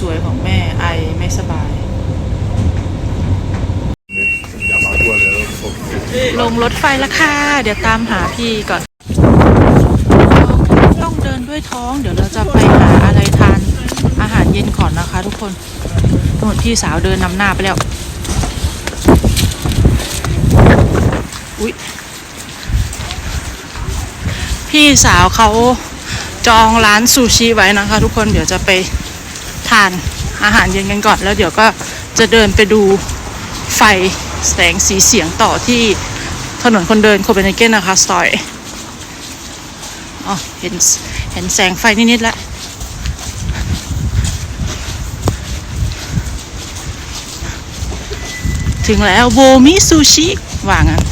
สวยของแม่ไอไม่สบาย ลงรถไฟแล้วค่ะ เดี๋ยวตามหาพี่ก่อน ต้องเดินด้วยท้อง เดี๋ยวเราจะไปหาอะไรทานอาหารเย็นก่อนนะคะทุกคนโน่นพี่สาวเดินนำหน้าไปแล้ว อุ๊ย พี่สาวเขาจองร้านซูชิไว้นะคะ ทุกคนเดี๋ยวจะไป ทานอาหารเย็นกันก่อน แล้วเดี๋ยวก็จะเดินไปดูไฟแสงสีเสียงต่อที่ถนนคนเดินโคเปนเฮเกนนะคะสตอยอ๋อเห็นเห็นแสงไฟนิดๆแล้วถึงแล้วโวมิซูชิว่างั้น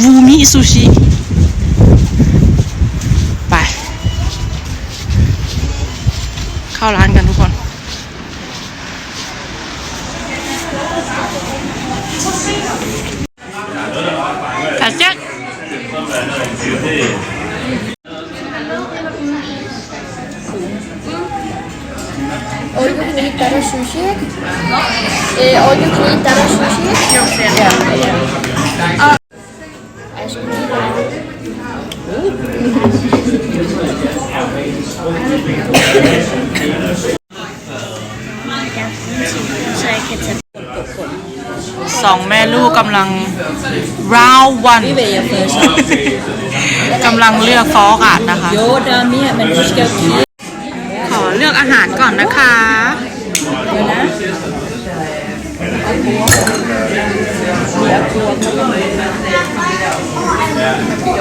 วูมิซูชิไป เข้าร้านกัน Uh, all you can eat Tara sushi. Yeah, yeah. Uh, ice cream. Sorry, ketchup. สองแม่ลูกกำลัง round one Vi är först. กำลังเลือกฟอกอาดนะคะ Jo, det är med, men du ska klia ขอเลือกอาหารก่อนนะคะ na.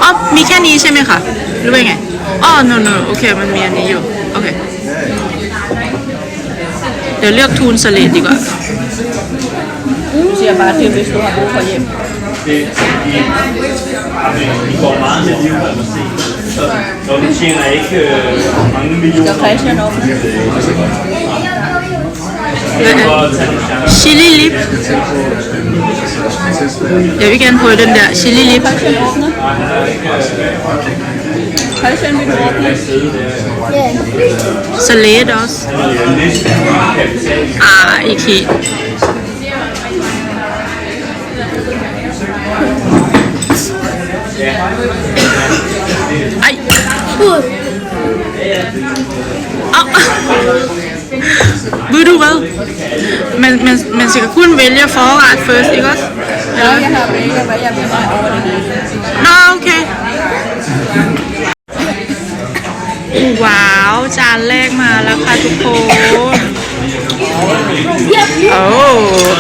อ๋อมีแค่นี้ใช่ไหมคะรู้ว่าไงอ๋อ no no โอเค มันมีอันนี้อยู่ โอเค เดี๋ยวเลือกทูนสเลดดีกว่าเชียบาทีวิสตัวบุคคลเย็น Chili lip. Jeg vil gerne prøve den der chili lip. Så åbner. det også. Ah, ikke helt. Ej. Uh, Oh. Ved du hvad? Man, man, man skal kun vælge forret først, ikke også? Ja, jeg har vælger, hvad jeg vil have over det hele. Nå, okay ว้าวจานแรกมาแล้วค่ะทุกคนโอ้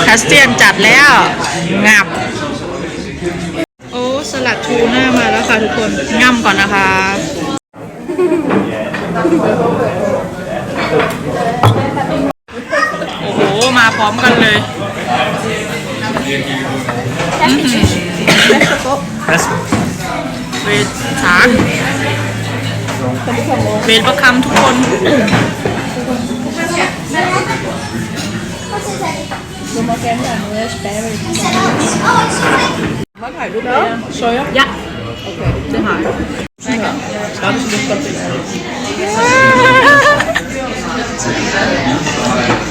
คาสเตียนจัดแล้ว งับ โอ้สลัดทูน่ามาแล้วค่ะทุกคนง่ำก่อนนะคะ โอ้โห มาพ ร้อมกันเลยเวทสารเวทประคำทุกคน Du må gerne være noget af spærre. Hvad har du med? Soja? Ja. Okay, det har jeg. Ja, det skal du godt til. หม่ำหม่ำ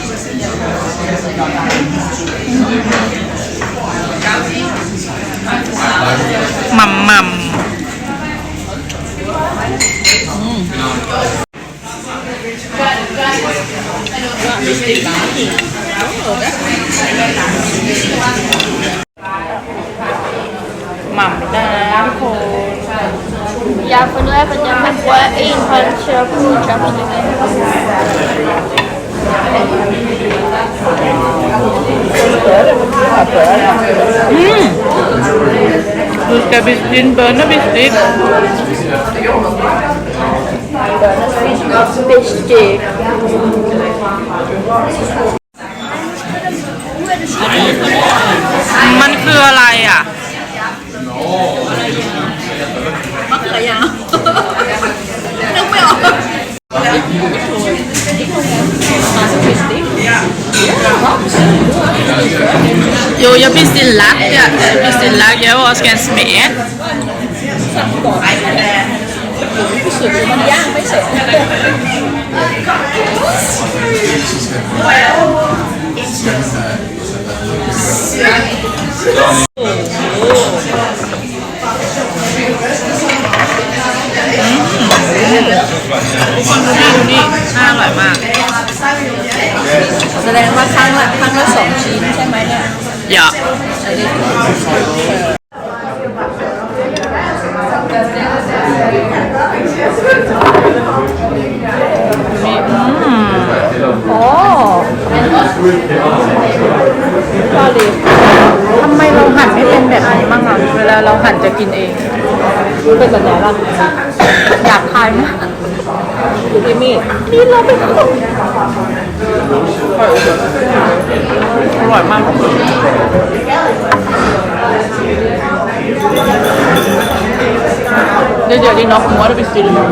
หม่ำได้นะทุกคน Jeg har fundet ud af, hvordan Hum. Os que biscuit, bana biscuit. Biscuit. Bestiller jeg vil også gerne smage. มันย่างไม่เสร็จทุกคนดูนี่ดูนี่น่าอร่อยมาก แสดงว่าครั้งละครั้งละสองชิ้นใช่ไหมเนี่ย อย่านี่อืมโอ้ชอบดีทำไมเราหั่นไม่เป็นแบบนี้บ้างอะเวลาเราหั่นจะกินเองเป็นแบบไหนล่ะอยากทายมาก อยู่ที่มีดนี่เราเป็นคนอร่อยมาก Det är det nog more bestiller.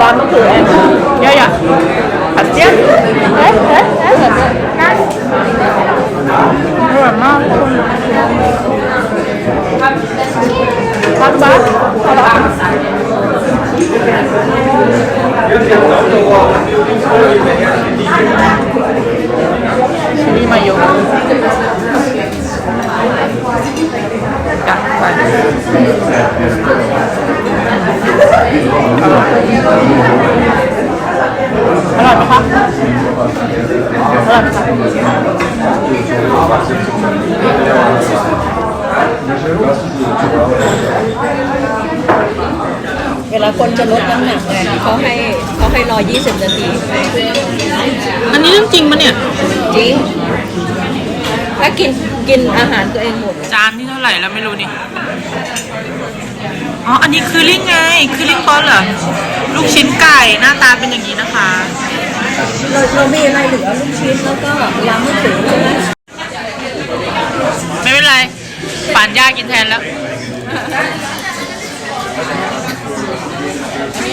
ร้านมะเขือแอน Ja, ja. Patien. Nej, nej, nej. Nej. อร่อยมากคุณพักบ้านอาละชิลลี่มากันอร่อย อร่อยไหมคะเว ลาคนจะลดน้ำหนักไงเขาให้เขาให้รอ 20 นาทีอันนี้เรื่องจริงปะเนี่ย จริงถ้ากินกินอาหารตัวเองหมดจานที่เท่าไหร่แล้วไม่รู้นี่ อ๋อ อันนี้คือลิงไง คือลิงบอลเหรอ ลูกชิ้นไก่หน้าตาเป็นอย่างนี้นะคะ เราเรามีอะไรเหลือลูกชิ้นแล้วก็ล้างมะเขือใช่ไหมไม่เป็นไรป่านย่ากินแทนแล้ว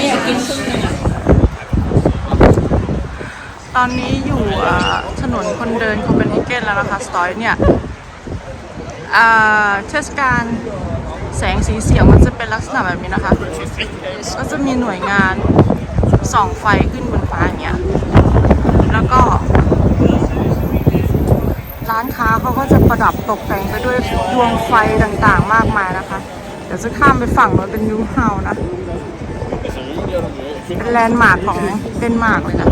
อยากกินครึ่งหนึงอะตอนนี้อยู่ถนนคนเดินโคเปนเฮเกนแล้วนะคะ สตอยเนี่ยเทศกาลแสงสีเสียงมันจะเป็นลักษณะแบบนี้นะคะ ก็จะมีหน่วยงานส่องไฟขึ้นบนฟ้าอย่างเงี้ย แล้วก็ ร้านค้าเขาก็จะประดับตกแต่งไปด้วยดวงไฟต่างๆมากมายนะคะ เดี๋ยวจะข้ามไปฝั่งนู้นเป็นยูเฮานะ แลนด์มาร์คของเดนมาร์กเลยนะ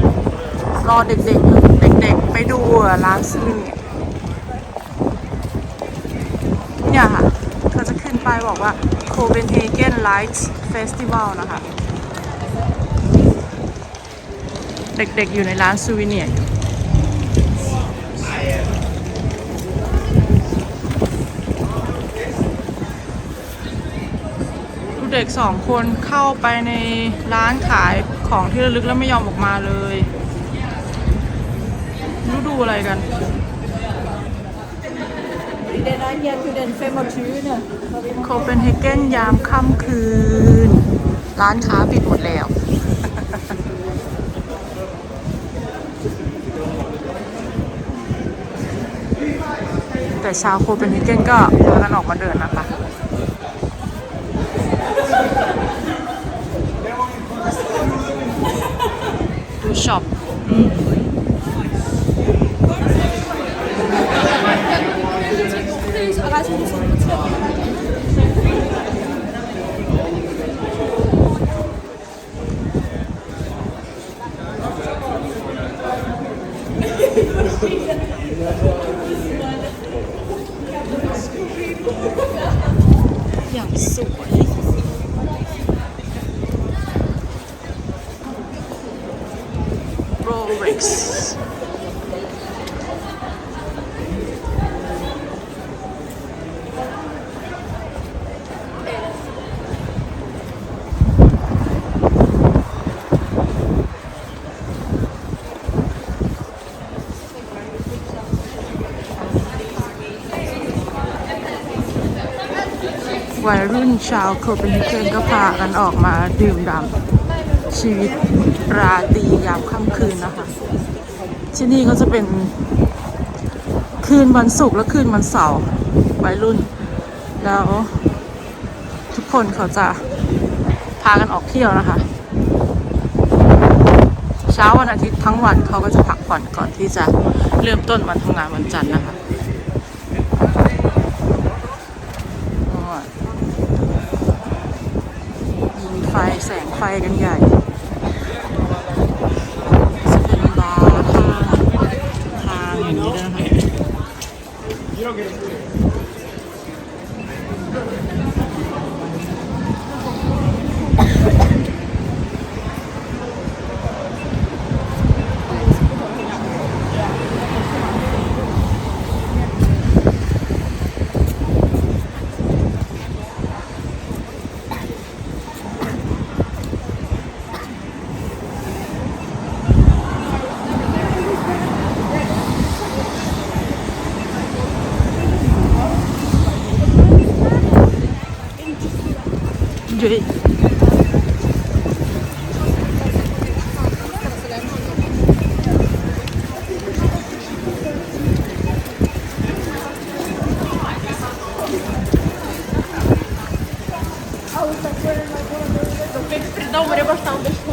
รอเด็กๆ เด็กๆ ไปดูร้านซื้อเนี่ยเนี่ยค่ะเขาจะขึ้นไปายบอกว่า Copenhagen Light Festival นะคะ เด็กๆอยู่ในร้านซูวิเนียร์ เด็กสองคนเข้าไปในร้านขายของที่ระลึกแล้วไม่ยอมออกมาเลยรู้ดูอะไรกัน Det er der her til den 25. โคเปนเฮเกนยามค่ำคืน ร้านค้าปิดหมดแล้ว แต่ชาวโคเปนเฮเกนก็พากันออกมาเดินนะคะ ดูช็อ breaks. Why วัยรุ่นชาวโคเปนเฮเกนก็พากันออกมาดื่มด่ำชีวิต ราตรียามค่ำคืนนะคะที่นี่ก็จะเป็นคืนวันศุกร์และคืนวันเสาร์วัยรุ่น แล้ว ทุกคนเขาจะพากันออกเที่ยวนะคะ เช้าวันอาทิตย์ทั้งวันเขาก็จะพักผ่อนก่อนที่จะเริ่มต้นวันทำงานวันจันทร์นะคะยิงไฟแสงไฟกันญ่จะเป็นบาร์ข้างทางอย่างนี้ด้วยนะคะ ยุ้ยน่า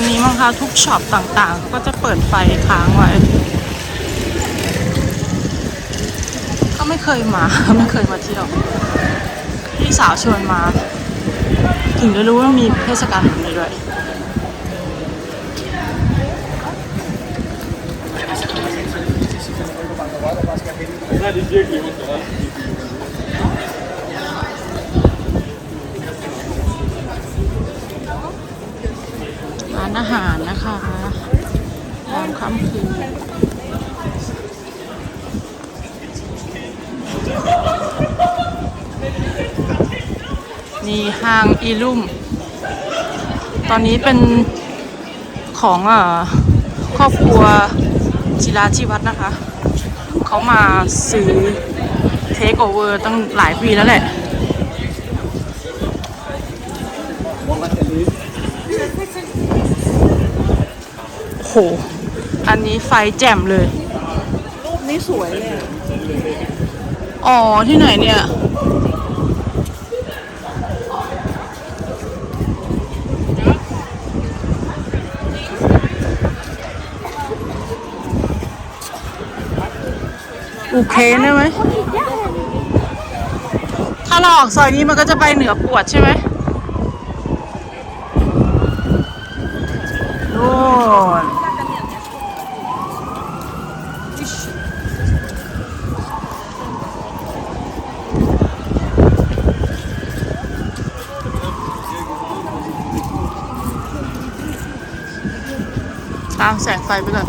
ณนี้มั้งคะทุกช็อปต่างๆ ก็จะเปิดไฟค้างไว้ก็ไม่เคยมาไม่เคยมาเที่ยวพี่สาวชวนมา ถึงได้รู้ว่ามีเทศกาลแบบนี้ด้วยร้ นะคะยามค่ำคืนนี่ห้างอีลุ่ม ตอนนี้เป็นของอ่าครอบครัวจิราชีวัฒนะคะ เขามาซื้อเทคโอเวอร์ตั้งหลายปีแล้วแหละ อ้โหอันนี้ไฟแจ่มเลย รูปนี้สวยเลยอะอ๋อ ที่ไหนเนี่ย โอเคได้ไหม ถ้าเราออกซอยนี้มันก็จะไปเหนือปวดใช่ไหมโน่น ตามแสงไฟไปเลย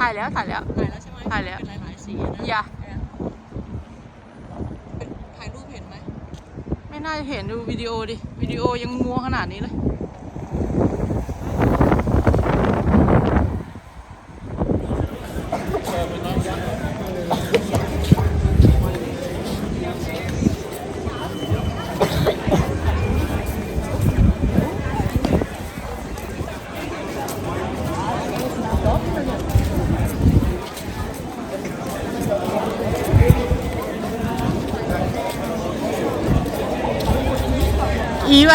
ถ่ายแล้วถ่ายแล้ว ถ่ายแล้วใช่ไหมถ่ายแล้ว เป็นหลายๆสีนะอย่าเป็นถ่ายรูปเห็นไหม ไม่น่าจะเห็นดูวิดีโอดิ วิดีโอยังมัวขนาดนี้เลย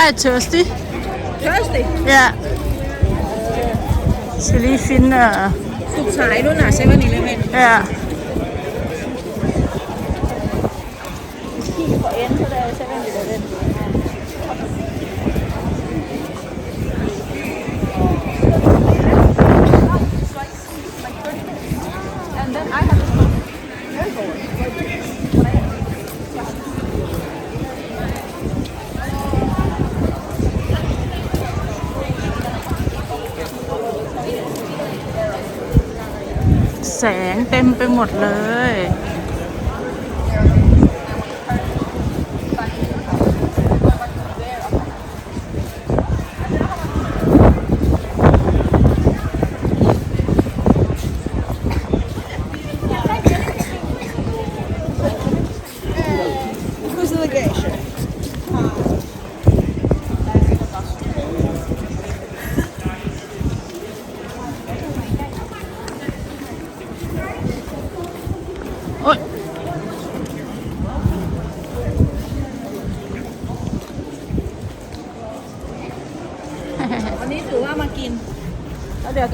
er thirsty. Thirsty Ja. Skal lige finde... Uh, สุดท้ายนู่นน่ะเซเว่นอีเลฟเว่น ja. แสง เต็มไปหมดเลย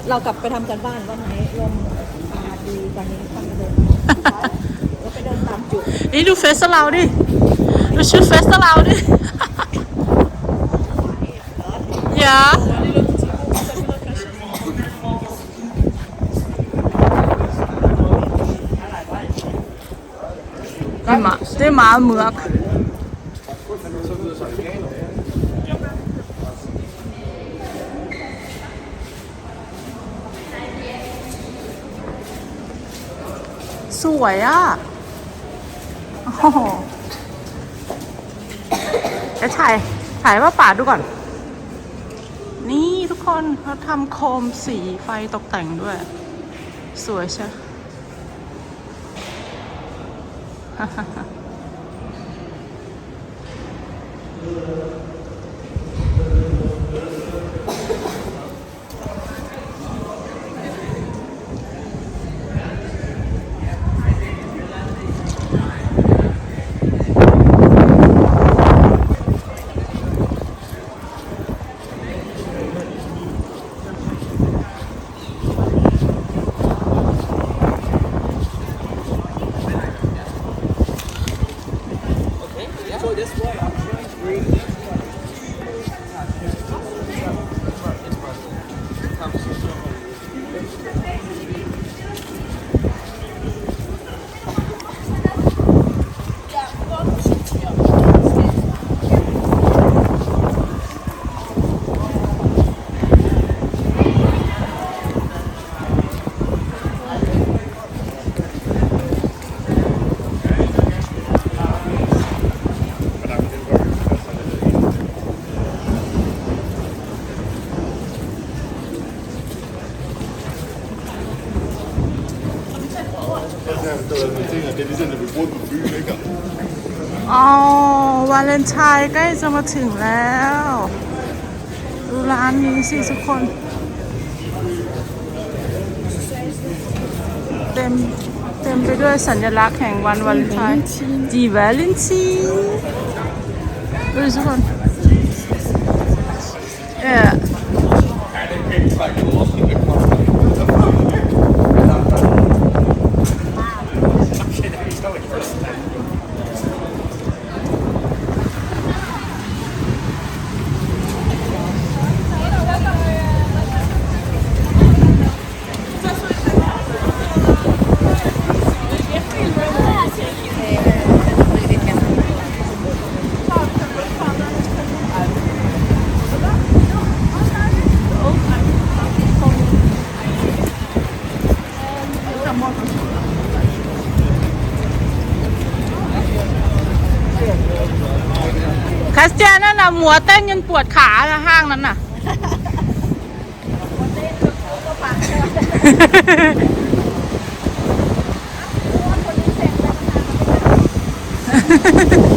เรากลับไปทำกันบ้านว่าไหนลมอากาศดีกว่านี้ทำไปเดินแล้วไปเดินตามจุดนี่ดูเฟสเราดิ ดูชุดเฟสเราดิ อย่า Det er meget, det er meget mørk. Sủi á. Ồ. เดี๋ยวถ่ายถ่ายว่าป่าดูก่อน นี่ทุกคนเขาทำโคมสีไฟตกแต่งด้วย สวยใช่ Det er ligesom, når vi bor på byen, ikke? อ๋อวาเลนไทน์ใกล้จะมาถึงแล้ว ดูร้านนี้สิทุกคน เต็มเต็มไปด้วยสัญลักษณ์แห่งวันวาเลนไทน์ดีวาเลนทีดูสิทุกคนเออ น่ะหมัวเต้นจนปวดขานะห้างนั้นน่ะโ